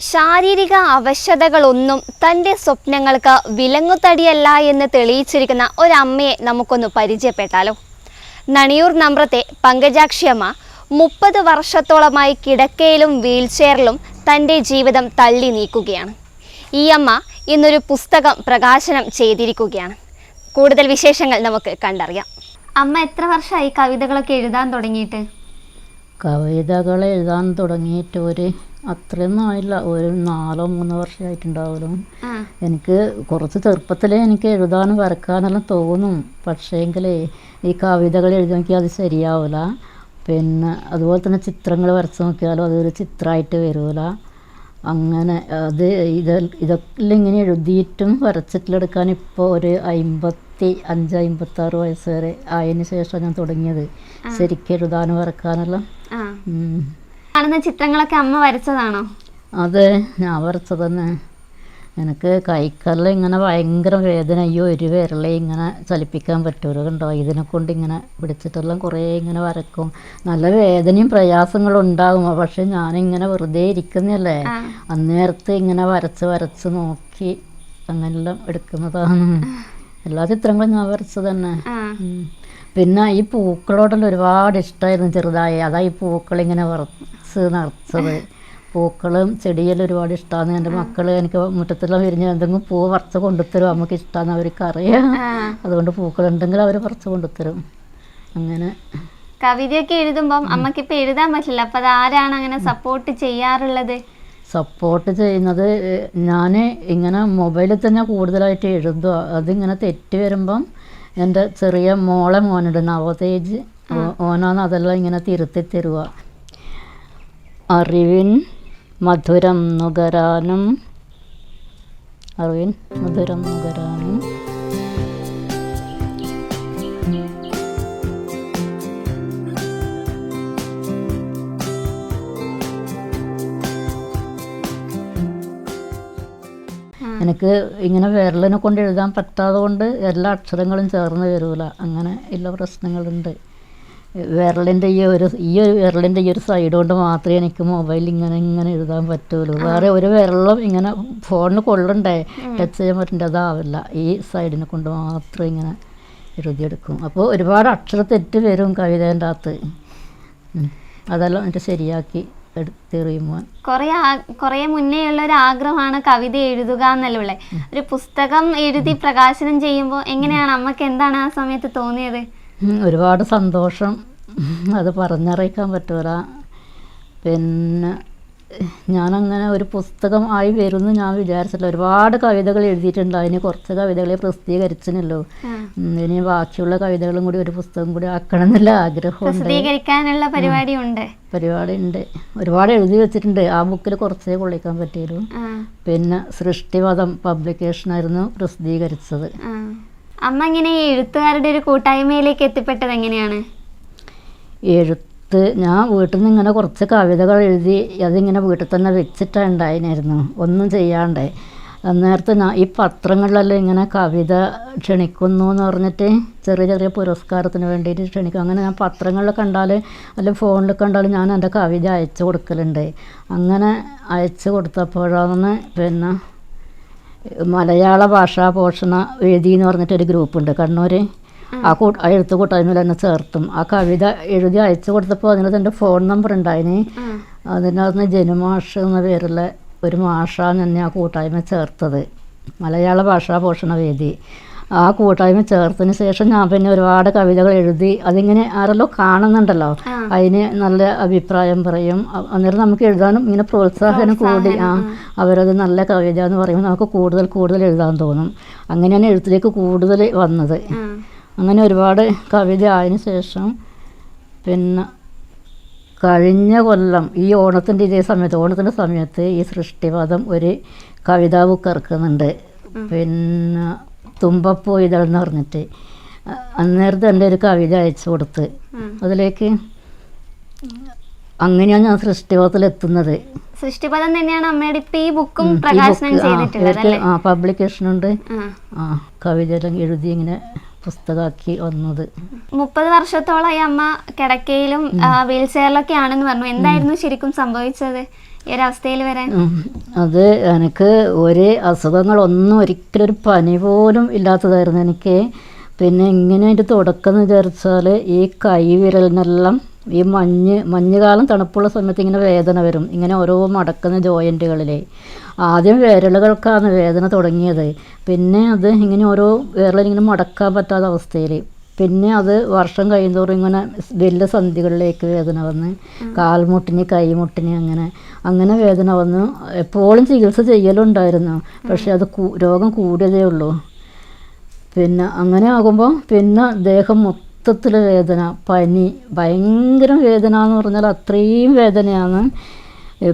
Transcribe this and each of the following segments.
ശാരീരിക അവശതകളൊന്നും തന്റെ സ്വപ്നങ്ങൾക്ക് വിലങ്ങുതടിയല്ല എന്ന് തെളിയിച്ചിരിക്കുന്ന ഒരമ്മയെ നമുക്കൊന്ന് പരിചയപ്പെട്ടാലോ? നണിയൂർ നമ്രത്തെ പങ്കജാക്ഷിയമ്മ മുപ്പത് വർഷത്തോളമായി കിടക്കയിലും വീൽചെയറിലും തന്റെ ജീവിതം തള്ളി നീക്കുകയാണ്. ഈ അമ്മ ഇന്നൊരു പുസ്തകം പ്രകാശനം ചെയ്തിരിക്കുകയാണ്. കൂടുതൽ വിശേഷങ്ങൾ നമുക്ക് കണ്ടറിയാം. അമ്മ എത്ര വർഷമായി കവിതകളൊക്കെ എഴുതാൻ തുടങ്ങിയിട്ട്? കവിതകൾ എഴുതാൻ തുടങ്ങിയിട്ട് ഒരു അത്രയൊന്നും ആയില്ല ഒരു നാലോ മൂന്നോ വർഷമായിട്ടുണ്ടാവുമല്ലോ എനിക്ക് കുറച്ച് ചെറുപ്പത്തിലേ എനിക്ക് എഴുതാനും വരക്കാനെല്ലാം തോന്നും. പക്ഷേങ്കിലേ ഈ കവിതകൾ എഴുതി നോക്കിയാൽ അത് ശരിയാവില്ല പിന്നെ അതുപോലെ തന്നെ ചിത്രങ്ങൾ വരച്ച് നോക്കിയാലും അതൊരു ചിത്രമായിട്ട് വരില്ല അങ്ങനെ അത് ഇത് ഇതൊക്കെ ഇങ്ങനെ എഴുതിയിട്ടും വരച്ചിട്ടെടുക്കാൻ ഇപ്പോൾ ഒരു അമ്പത്തി അഞ്ച് അമ്പത്താറ് വയസ്സ് വരെ ആയതിനു ശേഷം ഞാൻ തുടങ്ങിയത്. ശരിക്കും എഴുതാനും വരക്കാനെല്ലാം. കാണുന്ന ചിത്രങ്ങളൊക്കെ അമ്മ വരച്ചതാണോ? അതെ ഞാൻ വരച്ചത് തന്നെ എനിക്ക് കൈക്കല്ല് ഇങ്ങനെ ഭയങ്കര വേദന. അയ്യോ ഒരു വിരളെ ഇങ്ങനെ ചലിപ്പിക്കാൻ പറ്റുമല്ലോ കണ്ടോ? ഇതിനെ കൊണ്ട് ഇങ്ങനെ പിടിച്ചിട്ടെല്ലാം കുറേ ഇങ്ങനെ വരക്കും. നല്ല വേദനയും പ്രയാസങ്ങളും ഉണ്ടാകും പക്ഷെ ഞാനിങ്ങനെ വെറുതെ ഇരിക്കുന്നില്ലേ. അന്നേരത്ത് ഇങ്ങനെ വരച്ച് വരച്ച് നോക്കി അങ്ങനെല്ലാം എടുക്കുന്നതാണ്. എല്ലാ ചിത്രങ്ങളും ഞാൻ വരച്ചത് തന്നെ പിന്നെ ഈ പൂക്കളോടെല്ലാം ഒരുപാട് ഇഷ്ടമായിരുന്നു ചെറുതായി. അതാ ഈ പൂക്കൾ ഇങ്ങനെ വറച്ച് നിറച്ചത്. പൂക്കളും ചെടിയെല്ലാം ഒരുപാട് ഇഷ്ടമാണ് എന്റെ മക്കൾ എനിക്ക് മുറ്റത്തെല്ലാം വിരിഞ്ഞ് എന്തെങ്കിലും പൂ പറിച്ച് കൊണ്ടുത്തരും. അമ്മയ്ക്ക് ഇഷ്ടമാണ് അവർക്ക് അറിയാം. അതുകൊണ്ട് പൂക്കളുണ്ടെങ്കിൽ അവർ പറിച്ച് കൊണ്ടുത്തരും. അങ്ങനെ. കവിതയൊക്കെ എഴുതുമ്പം അമ്മയ്ക്ക് ഇപ്പൊ എഴുതാൻ പറ്റില്ല. അപ്പൊ അതാരാണ് അങ്ങനെ സപ്പോർട്ട് ചെയ്യാറുള്ളത്? സപ്പോർട്ട് ചെയ്യുന്നത് ഞാൻ ഇങ്ങനെ മൊബൈലിൽ തന്നെ കൂടുതലായിട്ട് എഴുതുക. അതിങ്ങനെ തെറ്റ് വരുമ്പം എന്റെ ചെറിയ മോളെ മോനുണ്ട് നവതേജ്. ഓനാണ് അതെല്ലാം ഇങ്ങനെ തിരുത്തി തരുക. അറിവിൻ മധുരം നുകരാനും. അറിവിൻ മധുരം നുകരാനും. എനിക്ക് ഇങ്ങനെ വിരലിനെ കൊണ്ട് എഴുതാൻ പറ്റാതെ കൊണ്ട് എല്ലാ അക്ഷരങ്ങളും ചേർന്ന് വരൂല. അങ്ങനെ ഉള്ള പ്രശ്നങ്ങളുണ്ട്. വിരലിന്റെ ഈ ഒരു ഈ ഒരു വിരലിന്റെ ഈ ഒരു സൈഡ് കൊണ്ട് മാത്രമേ എനിക്ക് മൊബൈൽ ഇങ്ങനെ ഇങ്ങനെ എഴുതാൻ പറ്റുള്ളൂ. വേറെ ഒരു വിരലും ഇങ്ങനെ ഫോണിന് കൊള്ളണ്ടേ? ടച്ച് ചെയ്യാൻ പറ്റേണ്ട അതാവില്ല ഈ സൈഡിനെ കൊണ്ട് മാത്രം ഇങ്ങനെ എഴുതിയെടുക്കും. അപ്പോൾ ഒരുപാട് അക്ഷര തെറ്റ് വരും കവിതേന്റെ അകത്ത്. അതെല്ലാം എന്നിട്ട് ശരിയാക്കി കൊറേ മുന്നേ ഉള്ള ഒരു ആഗ്രഹമാണ് കവിത എഴുതുക എന്നല്ലേ ഒരു പുസ്തകം എഴുതി പ്രകാശനം ചെയ്യുമ്പോൾ എങ്ങനെയാണ്? അമ്മയ്ക്ക് എന്താണ് ആ സമയത്ത് തോന്നിയത്? ഒരുപാട് സന്തോഷം. അത് പറഞ്ഞറിയിക്കാൻ പറ്റൂല. പിന്നെ ഞാനങ്ങനെ ഒരു പുസ്തകം ആയി വരുമെന്ന് ഞാൻ വിചാരിച്ചില്ല ഒരുപാട് കവിതകൾ എഴുതിയിട്ടുണ്ട്. അതിന് കുറച്ച് കവിതകളെ പ്രസിദ്ധീകരിച്ചിനല്ലോ ഇനി ബാക്കിയുള്ള കവിതകളും കൂടി ഒരു പുസ്തകം കൂടി ആക്കണം എന്നുള്ള ആഗ്രഹമുണ്ട്. പരിപാടി ഉണ്ട് പരിപാടി ഉണ്ട് ഒരുപാട് എഴുതി വെച്ചിട്ടുണ്ട്. ആ ബുക്കിൽ കുറച്ചേ കൊള്ളിക്കാൻ പറ്റിയുള്ളൂ. ആ, പിന്നെ സൃഷ്ടിവാദം പബ്ലിക്കേഷൻ പബ്ലിക്കേഷനായിരുന്നു പ്രസിദ്ധീകരിച്ചത്. അമ്മ ഇങ്ങനെ എഴുത്തുകാരുടെ ഒരു കൂട്ടായ്മയിലേക്ക് എത്തിപ്പെട്ടത് എങ്ങനെയാണ്? എഴുത്ത് ഞാൻ വീട്ടിൽ നിന്ന് ഇങ്ങനെ കുറച്ച് കവിതകൾ എഴുതി അതിങ്ങനെ വീട്ടിൽ തന്നെ വെച്ചിട്ടുണ്ടായിരുന്നു ഒന്നും ചെയ്യാണ്ട്. നേരത്തെ ഞാൻ ഈ പത്രങ്ങളിലെല്ലാം ഇങ്ങനെ കവിത ക്ഷണിക്കുന്നു എന്ന് പറഞ്ഞിട്ട് ചെറിയ ചെറിയ പുരസ്കാരത്തിന് വേണ്ടിയിട്ട് ക്ഷണിക്കും. അങ്ങനെ ഞാൻ പത്രങ്ങളിൽ കണ്ടാൽ അല്ലെങ്കിൽ ഫോണിൽ കണ്ടാൽ ഞാൻ എന്റെ കവിത അയച്ചു കൊടുക്കലുണ്ട്. അങ്ങനെ അയച്ചു കൊടുത്തപ്പോഴാണ് പിന്നെ മലയാള ഭാഷാ പോഷണ വേദി എന്ന് പറഞ്ഞിട്ടൊരു ഗ്രൂപ്പുണ്ട്. കണ്ണൂർ ആ കൂട്ട ആ എഴുത്ത് തന്നെ ചേർത്തും. ആ കവിത എഴുതി അയച്ചു കൊടുത്തപ്പോൾ അതിനകത്ത് എന്റെ ഫോൺ നമ്പർ ഉണ്ടായിന്. അതിനകത്ത് ജനുമാഷ എന്ന പേരുള്ള ഒരു മാഷാന്ന് എന്നെ ആ കൂട്ടായ്മ ചേർത്തത്. മലയാള ഭാഷാ പോഷണ വേദി. ആ കൂട്ടായ്മ ചേർത്തതിന് ശേഷം ഞാൻ പിന്നെ ഒരുപാട് കവിതകൾ എഴുതി അതിങ്ങനെ ആരെല്ലോ കാണുന്നുണ്ടല്ലോ. അതിന് നല്ല അഭിപ്രായം പറയും. അന്നേരം നമുക്ക് എഴുതാനും ഇങ്ങനെ പ്രോത്സാഹനം കൂടി ആ അവരത് നല്ല കവിത എന്ന് പറയുമ്പോൾ നമുക്ക് കൂടുതൽ കൂടുതൽ എഴുതാൻ തോന്നും. അങ്ങനെയാണ് എഴുത്തിലേക്ക് കൂടുതൽ വന്നത്. അങ്ങനെ ഒരുപാട് കവിത ആയതിനു ശേഷം പിന്നെ കഴിഞ്ഞ കൊല്ലം ഈ ഓണത്തിന്റെ ഇതേ സമയത്ത് ഓണത്തിന്റെ സമയത്ത് ഈ സൃഷ്ടിവാദം ഒരു കവിതാ ബുക്ക് ഇറക്കുന്നുണ്ട്. പിന്നെ തുമ്പപ്പൂ ഇതൾ പറഞ്ഞിട്ട് അന്നേരത്തെ എന്റെ ഒരു കവിത അയച്ചു കൊടുത്ത്. അതിലേക്ക് അങ്ങനെയാണ് ഞാൻ സൃഷ്ടിപഥത്തിൽ എത്തുന്നത്. സൃഷ്ടിപദം തന്നെയാണ് അമ്മയുടെ ഇപ്പം ഈ ബുക്കും പ്രകാശനം ചെയ്തിട്ടുള്ളത് ആ പബ്ലിക്കേഷൻ ഉണ്ട് ആ കവിതയെല്ലാം എഴുതി ഇങ്ങനെ പുസ്തകമാക്കി വന്നത്. മുപ്പത് വർഷത്തോളമായി അമ്മ കിടക്കയിലും വീൽചെയറിലൊക്കെ ആണെന്ന് പറഞ്ഞു. എന്തായിരുന്നു ശരിക്കും സംഭവിച്ചത്? അത് എനിക്ക് ഒരു അസുഖങ്ങളൊന്നും ഒരിക്കലും ഒരു പനി പോലും ഇല്ലാത്തതായിരുന്നു എനിക്ക്. പിന്നെ ഇങ്ങനെ അതിന്റെ തുടക്കം എന്ന് വിചാരിച്ചാൽ ഈ കൈ വിരലിനെല്ലാം ഈ മഞ്ഞ് മഞ്ഞുകാലം തണുപ്പുള്ള സമയത്ത് ഇങ്ങനെ വേദന വരും. ഇങ്ങനെ ഓരോ മടക്കുന്ന ജോയിന്റുകളിൽ ആദ്യം വിരലുകൾക്കാണ് വേദന തുടങ്ങിയത്. പിന്നെ അത് ഇങ്ങനെ ഓരോ വിരലിങ്ങനെ മടക്കാൻ പറ്റാത്ത അവസ്ഥയിൽ പിന്നെ അത് വർഷം കഴിയുന്തോറും ഇങ്ങനെ വലിയ സന്ധികളിലേക്ക് വേദന വന്ന് കാൽമുട്ടിന് കൈമുട്ടിന് അങ്ങനെ അങ്ങനെ വേദന വന്ന് എപ്പോഴും ചികിത്സ ചെയ്യലുണ്ടായിരുന്നു. പക്ഷെ അത് രോഗം കൂടിയതേ ഉള്ളൂ. പിന്നെ അങ്ങനെ ആകുമ്പോൾ പിന്നെ ദേഹം മൊത്തത്തിൽ വേദന പനി ഭയങ്കര വേദന എന്ന് പറഞ്ഞാൽ അത്രയും വേദനയാണ്.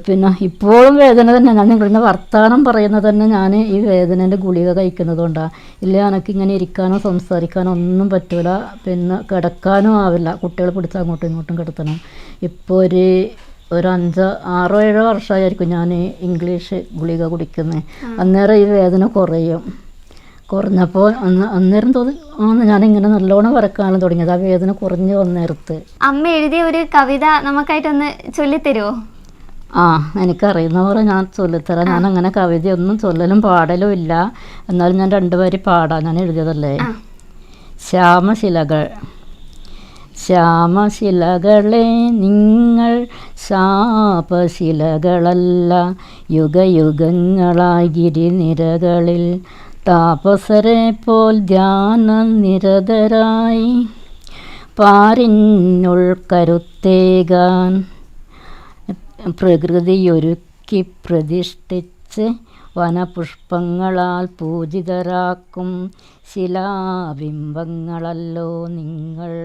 പിന്നെ ഇപ്പോഴും വേദന തന്നെ. ഞാൻ നിങ്ങളുടെ വർത്തമാനം പറയുന്നത് തന്നെ ഞാൻ ഈ വേദനേന്റെ ഗുളിക കഴിക്കുന്നത് കൊണ്ടാണ് ഇല്ല എനിക്ക് ഇങ്ങനെ ഇരിക്കാനോ സംസാരിക്കാനോ ഒന്നും പറ്റില്ല പിന്നെ കിടക്കാനോ ആവില്ല. കുട്ടികൾ പിടിച്ച് അങ്ങോട്ടും ഇങ്ങോട്ടും കിടത്തണം. ഇപ്പോൾ ഒരു ഒരു അഞ്ച് ആറോ ഏഴോ വർഷമായിരിക്കും ഞാൻ ഇംഗ്ലീഷ് ഗുളിക കുടിക്കുന്നത് അന്നേരം ഈ വേദന കുറയും. കുറഞ്ഞപ്പോൾ അന്ന് അന്നേരം തോന്നി ഞാൻ ഇങ്ങനെ നല്ലോണം വരക്കാനും തുടങ്ങിയത്. ആ വേദന കുറഞ്ഞു വന്നേരത്ത്. അമ്മ എഴുതിയ ഒരു കവിത നമുക്കായിട്ടൊന്ന് ചൊല്ലിത്തരുമോ ആ എനിക്കറിയുന്ന പോലെ ഞാൻ ചൊല്ലിത്തരാം. ഞാൻ അങ്ങനെ കവിതയൊന്നും ചൊല്ലലും പാടലും ഇല്ല. എന്നാലും ഞാൻ രണ്ടുപേര് പാടാം. ഞാൻ എഴുതിയതല്ലേ. ശ്യാമശിലകൾ. ശ്യാമശിലകളെ നിങ്ങൾ ശാപശിലകളല്ല. യുഗയുഗങ്ങളായി ഗിരിനിരകളിൽ താപസരെ പോൽ ധ്യാന നിരതരായി. കരുത്തേകാൻ പ്രകൃതിയൊരുക്കി പ്രതിഷ്ഠിച്ച് വനപുഷ്പങ്ങളാൽ പൂജിതരാക്കും ശിലാബിംബങ്ങളല്ലോ നിങ്ങൾ.